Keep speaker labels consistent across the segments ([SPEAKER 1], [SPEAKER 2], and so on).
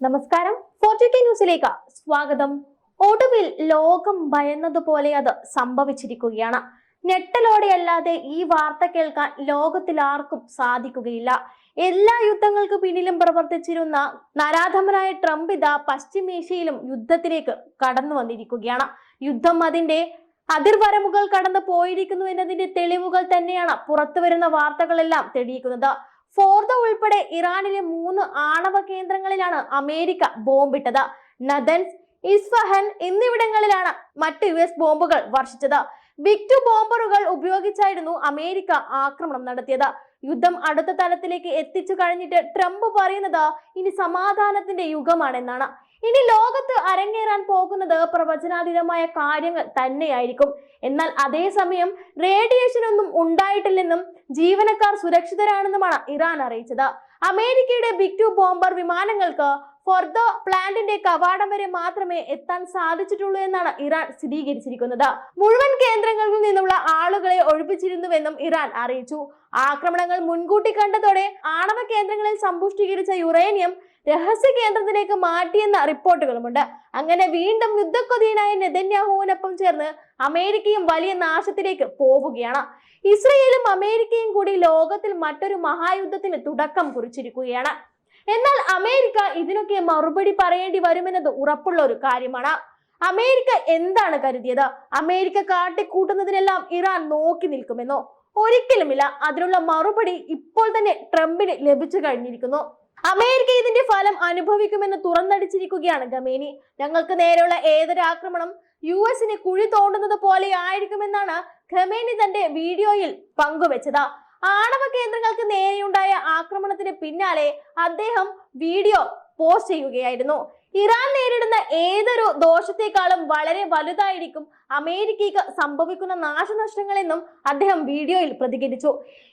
[SPEAKER 1] നമസ്കാരം. ഫോർട്ടുകെ ന്യൂസിലേക്ക് സ്വാഗതം. ഒടുവിൽ ലോകം ഭയന്നതുപോലെ അത് സംഭവിച്ചിരിക്കുകയാണ്. ഞെട്ടലോടെയല്ലാതെ ഈ വാർത്ത കേൾക്കാൻ ലോകത്തിൽ ആർക്കും സാധിക്കുകയില്ല. എല്ലാ യുദ്ധങ്ങൾക്ക് പിന്നിലും പ്രവർത്തിച്ചിരുന്ന നരാധമനായ ട്രംപ് ഇതാ പശ്ചിമേഷ്യയിലും യുദ്ധത്തിലേക്ക് കടന്നു വന്നിരിക്കുകയാണ്. യുദ്ധം അതിന്റെ അതിർവരമുകൾ കടന്നു പോയിരിക്കുന്നു എന്നതിന്റെ തെളിവുകൾ തന്നെയാണ് പുറത്തു വരുന്ന വാർത്തകളെല്ലാം തെളിയിക്കുന്നത്. ഫോർദ ഉൾപ്പെടെ ഇറാനിലെ മൂന്ന് ആണവ കേന്ദ്രങ്ങളിലാണ് അമേരിക്ക ബോംബിട്ടത്. നദൻസ് ഇസ്ഫഹൻ എന്നിവിടങ്ങളിലാണ് മറ്റ് യു എസ് ബോംബുകൾ വർഷിച്ചത്. ബിഗ് ടു ബോംബറുകൾ ഉപയോഗിച്ചായിരുന്നു അമേരിക്ക ആക്രമണം നടത്തിയത്. യുദ്ധം അടുത്ത തലത്തിലേക്ക് എത്തിച്ചു കഴിഞ്ഞിട്ട് ട്രംപ് പറയുന്നത് ഇനി സമാധാനത്തിന്റെ യുഗമാണെന്നാണ്. ഇനി ലോകത്ത് അരങ്ങേറാൻ പോകുന്നത് പ്രവചനാതീതമായ കാര്യങ്ങൾ തന്നെയായിരിക്കും. എന്നാൽ അതേസമയം റേഡിയേഷൻ ഒന്നും ഉണ്ടായിട്ടില്ലെന്നും ജീവനക്കാർ സുരക്ഷിതരാണെന്നുമാണ് ഇറാൻ അറിയിച്ചത്. അമേരിക്കയുടെ ബിഗ് ടു ബോംബർ വിമാനങ്ങൾക്ക് ഫോർദോ പ്ലാന്റിന്റെ കവാടം വരെ മാത്രമേ എത്താൻ സാധിച്ചിട്ടുള്ളൂ എന്നാണ് ഇറാൻ സ്ഥിരീകരിച്ചിരിക്കുന്നത്. മുഴുവൻ കേന്ദ്രങ്ങളിൽ നിന്നുള്ള ആളുകളെ ഒഴിപ്പിച്ചിരുന്നുവെന്നും ഇറാൻ അറിയിച്ചു. ആക്രമണങ്ങൾ മുൻകൂട്ടി കണ്ടതോടെ ആണവ കേന്ദ്രങ്ങളിൽ സമ്പുഷ്ടീകരിച്ച യുറേനിയം രഹസ്യ കേന്ദ്രത്തിലേക്ക് മാറ്റിയെന്ന റിപ്പോർട്ടുകളുമുണ്ട്. അങ്ങനെ വീണ്ടും യുദ്ധക്കൊതിയനായ നെതന്യാഹുവിനൊപ്പം ചേർന്ന് അമേരിക്കയും വലിയ നാശത്തിലേക്ക് പോവുകയാണ്. ഇസ്രയേലും അമേരിക്കയും കൂടി ലോകത്തിൽ മറ്റൊരു മഹായുദ്ധത്തിന് തുടക്കം കുറിച്ചിരിക്കുകയാണ്. എന്നാൽ അമേരിക്ക ഇതിനൊക്കെ മറുപടി പറയേണ്ടി വരുമെന്നത് ഉറപ്പുള്ള ഒരു കാര്യമാണ്. അമേരിക്ക എന്താണ് കരുതിയത്? അമേരിക്ക കാട്ടിക്കൂട്ടുന്നതിനെല്ലാം ഇറാൻ നോക്കി നിൽക്കുമെന്നോ? ഒരിക്കലുമില്ല. അതിനുള്ള മറുപടി ഇപ്പോൾ തന്നെ ട്രംപിന് ലഭിച്ചു കഴിഞ്ഞിരിക്കുന്നു. അമേരിക്ക ഇതിന്റെ ഫലം അനുഭവിക്കുമെന്ന് തുറന്നടിച്ചിരിക്കുകയാണ് ഗമേനി ഞങ്ങൾക്ക് നേരെയുള്ള ഏതൊരു ആക്രമണം യു എസിന് കുഴി തോണ്ടുന്നത് പോലെ ആയിരിക്കുമെന്നാണ് ഖമേനി തന്റെ വീഡിയോയിൽ പങ്കുവച്ചത്. ആണവ കേന്ദ്രങ്ങൾക്ക് നേരെയുണ്ടായ ആക്രമണത്തിന് പിന്നാലെ അദ്ദേഹം വീഡിയോ പോസ്റ്റ് ചെയ്യുകയായിരുന്നു. ഇറാൻ നേരിടുന്ന ഏതൊരു ദോഷത്തെക്കാളും വളരെ വലുതായിരിക്കും അമേരിക്കയ്ക്ക് സംഭവിക്കുന്ന നാശനഷ്ടങ്ങളെന്നും അദ്ദേഹം വീഡിയോയിൽ പ്രതികരിച്ചു.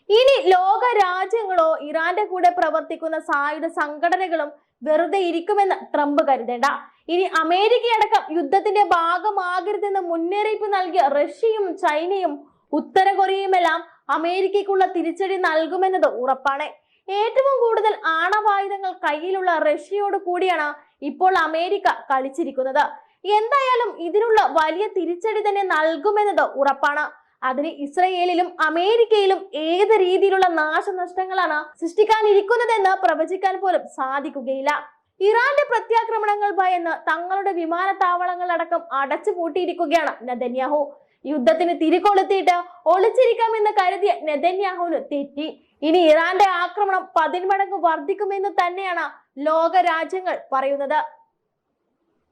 [SPEAKER 1] ഇനി ലോക രാജ്യങ്ങളോ ഇറാന്റെ കൂടെ പ്രവർത്തിക്കുന്ന സായുധ സംഘടനകളും വെറുതെ ഇരിക്കുമെന്ന് ട്രംപ് കരുതേണ്ട. ഇനി അമേരിക്കയടക്കം യുദ്ധത്തിന്റെ ഭാഗമാകരുതെന്ന് മുന്നറിയിപ്പ് നൽകിയ റഷ്യയും ചൈനയും ഉത്തര കൊറിയയുമെല്ലാം അമേരിക്കയ്ക്കുള്ള തിരിച്ചടി നൽകുമെന്നത് ഉറപ്പാണ്. ഏറ്റവും കൂടുതൽ ആണവായുധങ്ങൾ കയ്യിലുള്ള റഷ്യയോട് കൂടിയാണ് ഇപ്പോൾ അമേരിക്ക കളിച്ചിരിക്കുന്നത്. എന്തായാലും ഇതിനുള്ള വലിയ തിരിച്ചടി തന്നെ നൽകുമെന്നത് ഉറപ്പാണ്. അതിന് ഇസ്രയേലിലും അമേരിക്കയിലും ഏത് രീതിയിലുള്ള നാശനഷ്ടങ്ങളാണ് സൃഷ്ടിക്കാനിരിക്കുന്നതെന്ന് പ്രവചിക്കാൻ പോലും സാധിക്കുകയില്ല. ഇറാന്റെ പ്രത്യാക്രമണങ്ങൾ ഭയന്ന് തങ്ങളുടെ വിമാനത്താവളങ്ങൾ അടക്കം അടച്ചു പൂട്ടിയിരിക്കുകയാണ് നെതന്യാഹു. യുദ്ധത്തിന് തിരികൊളുത്തിയിട്ട് ഒളിച്ചിരിക്കാമെന്ന് കരുതിയ നെതന്യാഹുവിന് തെറ്റി. ഇനി ഇറാന്റെ ആക്രമണം പതിന്മടങ്ങ് വർദ്ധിക്കുമെന്ന് തന്നെയാണ് ലോക രാജ്യങ്ങൾ പറയുന്നത്.